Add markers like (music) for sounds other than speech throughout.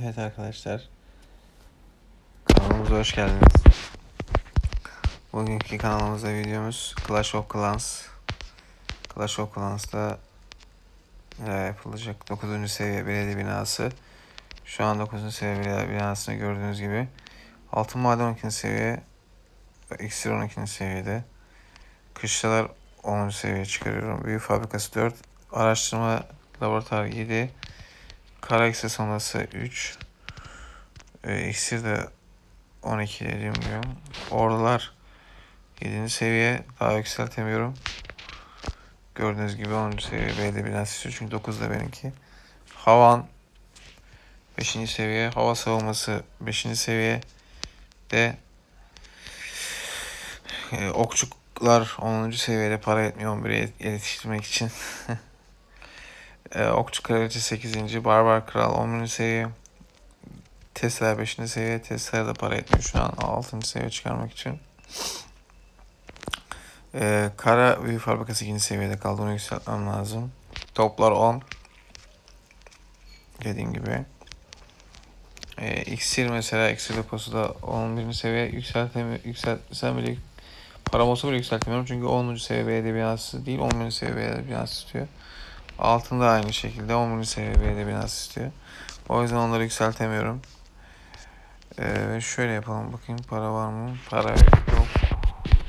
Evet arkadaşlar. Kanalımıza hoş geldiniz. Bugünkü kanalımızda videomuz Clash of Clans. Clash of Clans'ta neler yapılacak? 9. seviye belediye binası. Şu an 9. seviye belediye binasını gördüğünüz gibi. Altın maden 12. seviye. İksir 12. seviyede. Kışlalar 10. seviyeye çıkarıyorum. Büyü fabrikası 4. Araştırma laboratuvarı 7. Kara eksi sonrası 3. E, iksir de 12 dediğim gibi. Ordular 7. seviye. Daha yükseltemiyorum. Gördüğünüz gibi 10. seviye B'de binası istiyor. Çünkü 9 da benimki. Havan 5. seviye. Hava savunması 5. seviye. De e, okçuklar 10. seviyede para etmiyor 11'e yetiştirmek için. (laughs) e, Okçu Kraliçe 8. Barbar Kral 10. seviye. Tesla 5. seviye. Tesla da para etmiyor şu an 6. seviye çıkarmak için. E, Kara Büyü Fabrikası 2. seviyede kaldı. Onu yükseltmem lazım. Toplar 10. Dediğim gibi. E, iksir mesela iksir deposu da 11. seviye yükseltemi yükseltsem bile param olsa bile yükseltemiyorum çünkü 10. seviye belediye binası değil 11. seviye belediye binası istiyor. Altında aynı şekilde 11. seviye belediye binası istiyor. O yüzden onları yükseltemiyorum. Ee, şöyle yapalım bakayım para var mı? Para yok.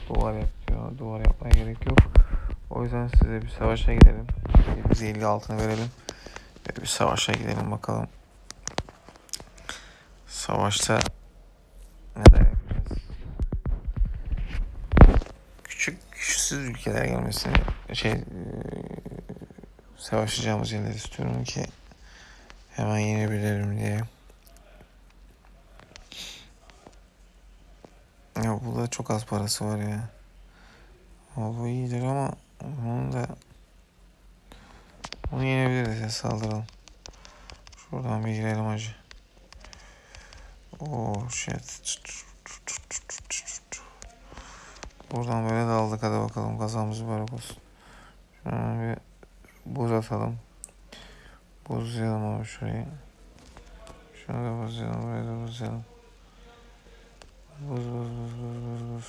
Duvar yapıyor. Duvar yapmaya gerek yok. O yüzden size bir savaşa gidelim. Bize 50 altını verelim. Ve bir savaşa gidelim bakalım. Savaşta neler yapacağız? Küçük güçsüz ülkeler gelmesini şey savaşacağımız yerler istiyorum ki hemen yenebilirim diye. Ya burada çok az parası var ya. Ama bu iyidir ama bunun da bunu yenebiliriz ya saldıralım. Şuradan bir girelim hacı. Oh shit. Buradan böyle daldık hadi bakalım kazamız mübarek olsun. Şuradan bir buz atalım. Buzlayalım abi şurayı. Şunu da buzlayalım burayı da buzlayalım. Buz buz buz buz buz buz.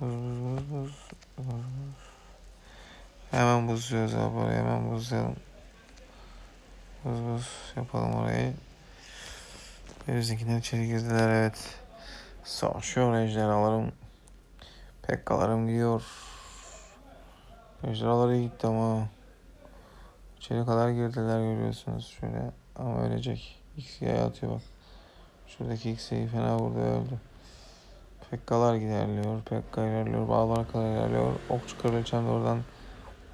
Buz buz buz buz. Buz buz. Hemen buzluyoruz abi orayı hemen buzlayalım. Buz buz yapalım orayı. Bizimkiler içeri girdiler evet. Savaşıyor ejderhalarım. Pekkalarım gidiyor. Ejderhaları gitti ama. İçeri kadar girdiler görüyorsunuz şöyle. Ama ölecek. X'ye atıyor bak. Şuradaki X'yi fena vurdu öldü. Pekkalar ilerliyor. Pekka ilerliyor. Bağlar kadar ilerliyor. Okçu kraliçem de oradan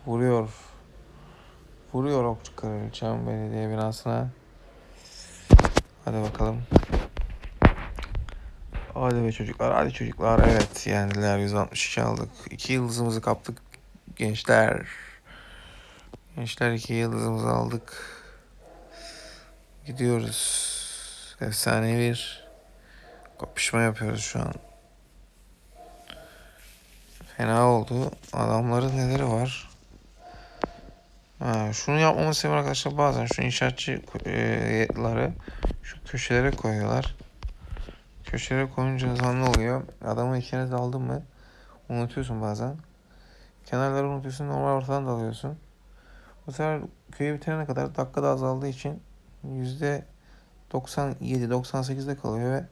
vuruyor. Vuruyor okçu kraliçem belediye binasına. Hadi bakalım. Hadi be çocuklar, hadi çocuklar. Evet, yendiler. 162 aldık. 2 yıldızımızı kaptık gençler. Gençler 2 yıldızımızı aldık. Gidiyoruz. Efsane bir kapışma yapıyoruz şu an. Fena oldu. Adamların neleri var? Ha, şunu yapmamı seviyorum arkadaşlar bazen şu inşaatçıları şu köşelere koyuyorlar. Köşelere koyunca zanlı oluyor. Adamın içine daldın mı unutuyorsun bazen. Kenarları unutuyorsun normal ortadan dalıyorsun. Bu sefer köyü bitirene kadar dakika da azaldığı için yüzde 97-98'de kalıyor ve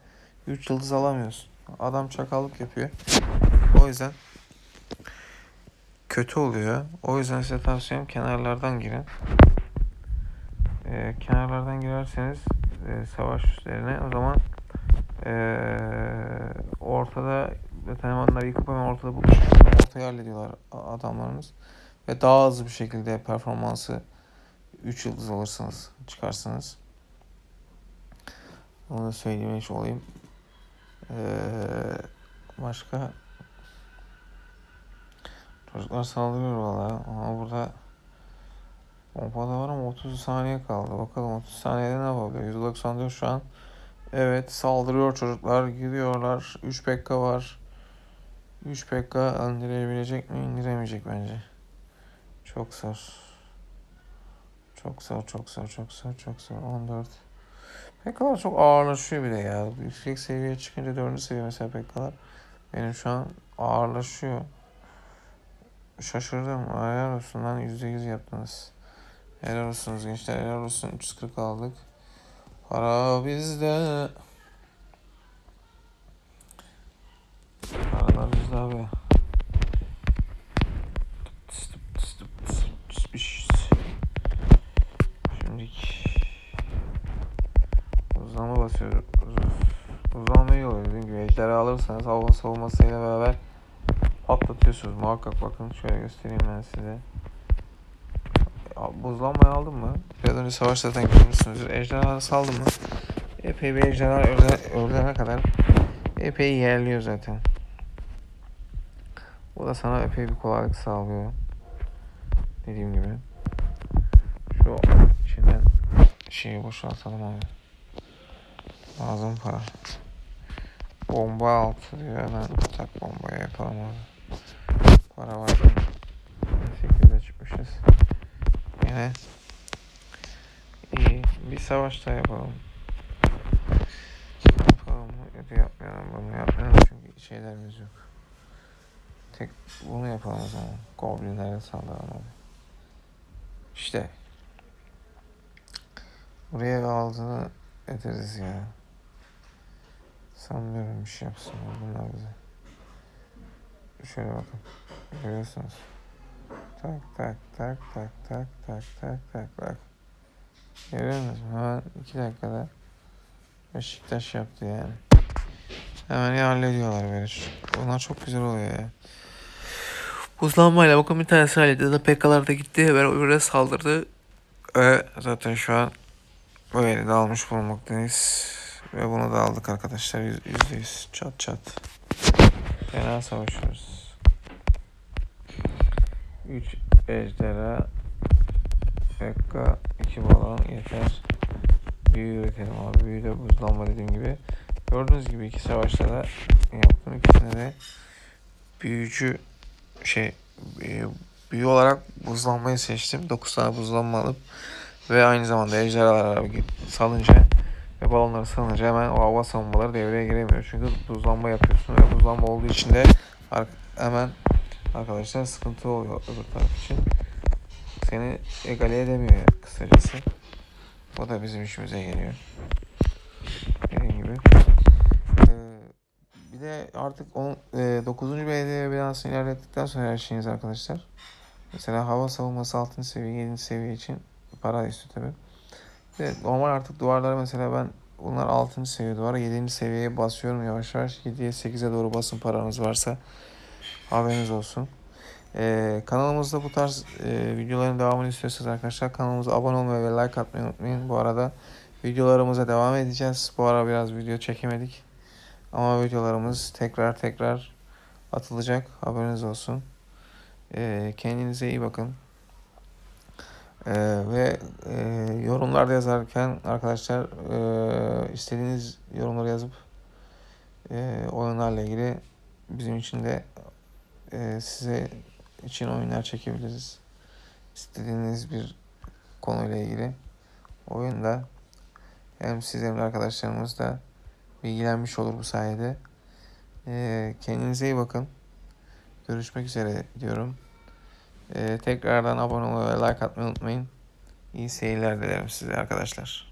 3 yıldız alamıyorsun. Adam çakallık yapıyor. O yüzden kötü oluyor. O yüzden size tavsiyem kenarlardan girin. Ee, kenarlardan girerseniz e, savaş üstlerine o zaman e, ortada zaten onları yıkıp hemen ortada buluşup ortaya hallediyorlar adamlarınız. Ve daha hızlı bir şekilde performansı 3 yıldız alırsınız, çıkarsınız. Onu da söylemiş olayım. Ee, başka Çocuklar saldırıyor valla ama burada pompada var ama 30 saniye kaldı. Bakalım 30 saniyede ne yapabiliyor? 194 şu an. Evet saldırıyor çocuklar. Gidiyorlar. 3 pekka var. 3 pekka indirebilecek mi? İndiremeyecek bence. Çok zor. Çok zor, çok zor, çok zor, çok zor. 14. Pekkalar çok ağırlaşıyor bir de ya. Yüksek seviyeye çıkınca dördüncü seviye mesela Pekkalar. Benim şu an ağırlaşıyor. Şaşırdım. Helal olsun lan yüzde yüz yaptınız. Helal olsunuz gençler. Helal olsun. 340 aldık. Para bizde. Alırsanız hava savunmasıyla beraber patlatıyorsunuz. Muhakkak bakın. Şöyle göstereyim ben size. Buzlanmayı aldım mı? Biraz önce savaş zaten görmüşsünüzdür. Ejderha saldım mı? Epey bir ejderha öldürene kadar epey yerliyor zaten. Bu da sana epey bir kolaylık sağlıyor. Dediğim gibi. Şu içinden şeyi boşaltalım abi. Lazım para. Bomba altı diyor hemen tak bombaya yapalım abi. Para var. 8'de çıkmışız. Yine iyi. Bir savaş daha yapalım. Yapalım? Ya da yapmayalım. Bunu yapmayalım çünkü şeylerimiz yok. Tek bunu yapalım o zaman. Goblinlere saldıralım abi. İşte. Buraya aldığını ederiz ya. Sanmıyorum bir şey yapsın bunlar bize. Şöyle bakın. Görüyorsunuz. Tak tak tak tak tak tak tak tak bak. Görüyor musunuz? Hemen iki dakikada Beşiktaş yaptı yani. Hemen hallediyorlar böyle. Onlar çok güzel oluyor ya. Buzlanmayla bakın bir tanesi halledildi. Pekkalar da gitti. Hemen öbürüne saldırdı. Ve zaten şu an böyle de almış bulunmaktayız. Ve bunu da aldık arkadaşlar. Yüz- Yüzde yüz. Çat çat. Fena savaşıyoruz. 3 ejderha Pekka 2 balon yeter. Büyü üretelim abi. Büyü de buzlanma dediğim gibi. Gördüğünüz gibi iki savaşta da yaptım. İkisinde de büyücü şey e, büyü olarak buzlanmayı seçtim. 9 tane buzlanma alıp ve aynı zamanda ejderhalar salınca ve balonları salınca hemen o hava savunmaları devreye giremiyor. Çünkü buzlanma yapıyorsun ve buzlanma olduğu için de hemen arkadaşlar sıkıntı oluyor öbür taraf için. Seni egale edemiyor kısacası. O da bizim işimize geliyor. Dediğim gibi. Ee, bir de artık on, e, 9. belediye binasını ilerlettikten sonra her şeyiniz arkadaşlar. Mesela hava savunması 6. seviye, 7. seviye için para istiyor tabi. Ve normal artık duvarlara mesela ben bunlar 6. seviye duvar, 7. seviyeye basıyorum yavaş yavaş. 7'ye 8'e doğru basın paranız varsa. Haberiniz olsun. Ee, kanalımızda bu tarz e, videoların devamını istiyorsanız arkadaşlar kanalımıza abone olmayı ve like atmayı unutmayın. Bu arada videolarımıza devam edeceğiz. Bu ara biraz video çekemedik. Ama videolarımız tekrar tekrar atılacak. Haberiniz olsun. Ee, kendinize iyi bakın. Ee, ve e, yorumlarda yazarken arkadaşlar e, istediğiniz yorumları yazıp e, oyunlarla ilgili bizim için de e, size için oyunlar çekebiliriz. İstediğiniz bir konuyla ilgili oyunda hem siz hem de arkadaşlarımız da bilgilenmiş olur bu sayede. Ee, kendinize iyi bakın. Görüşmek üzere diyorum. Ee, tekrardan abone olmayı ve like atmayı unutmayın. İyi seyirler dilerim size arkadaşlar.